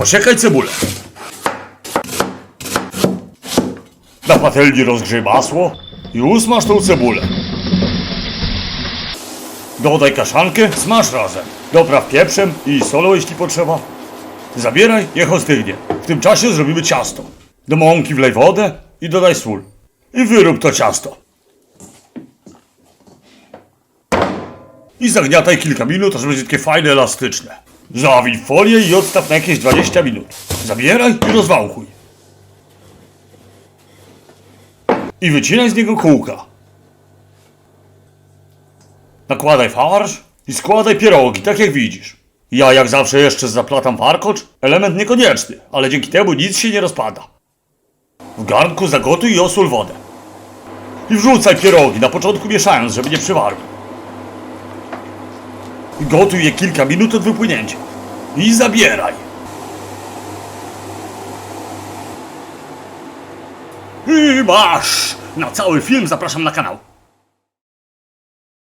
posiekaj cebulę. Na patelni rozgrzej masło i usmaż tą cebulę. Dodaj kaszankę, smaż razem. Dopraw pieprzem i solą, jeśli potrzeba. Zabieraj, niech ostygnie. W tym czasie zrobimy ciasto. Do mąki wlej wodę i dodaj sól. I wyrób to ciasto. I zagniataj kilka minut, aż będzie takie fajne, elastyczne. Zawij folię i odstaw na jakieś 20 minut. Zabieraj i rozwałchuj. I wycinaj z niego kółka. Nakładaj farsz i składaj pierogi, tak jak widzisz. Ja jak zawsze jeszcze zaplatam warkocz, element niekonieczny, ale dzięki temu nic się nie rozpada. W garnku zagotuj i osól wodę. I wrzucaj pierogi, na początku mieszając, żeby nie przywarły. Gotuj je kilka minut od wypłynięcia. I zabieraj. I masz! Na cały film zapraszam na kanał.